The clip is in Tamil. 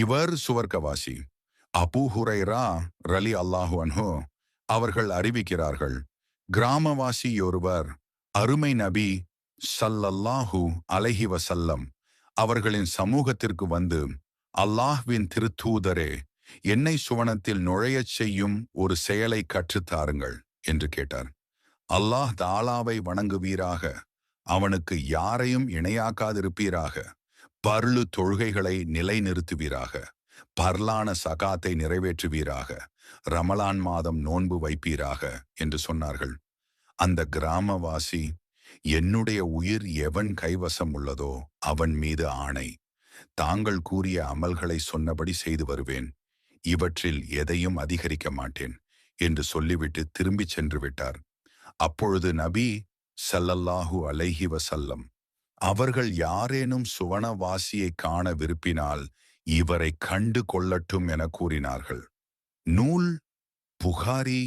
இவர் சுவர்க்கவாசி. அபு ஹுரைரா ரலி அல்லாஹு அன்ஹோ அவர்கள் அறிவிக்கிறார்கள் கிராமவாசி ஒருவர் அருமை நபி சல்லல்லாஹு அலஹி வசல்லம் அவர்களின் சமூகத்திற்கு வந்து அல்லாஹ்வின் திருத்தூதரே என்னை சுவனத்தில் நுழையச் செய்யும் ஒரு செயலை கற்றுத்தாருங்கள் என்று கேட்டார். அல்லாஹ் தாலாவை வணங்குவீராக அவனுக்கு யாரையும் இணையாக்காதிருப்பீராக பர்லு தொழுகைகளை நிலைநிறுத்துவீராக. பர்லான சகாத்தை நிறைவேற்றுவீராக. ரமலான் மாதம் நோன்பு வைப்பீராக என்று சொன்னார்கள். அந்த கிராமவாசி என்னுடைய உயிர் எவன் கைவசம் உள்ளதோ அவன் மீது ஆணை. தாங்கள் கூறிய அமல்களை சொன்னபடி செய்து வருவேன். இவற்றில் எதையும் அதிகரிக்க மாட்டேன் என்று சொல்லிவிட்டு திரும்பிச் சென்று விட்டார். அப்பொழுது நபி சல்லல்லாஹு அலைஹி வசல்லம் அவர்கள் யாரேனும் சுவனவாசியை காண விருப்பினால் இவரை கண்டு கொள்ளட்டும் என கூறினார்கள். நூல் புகாரி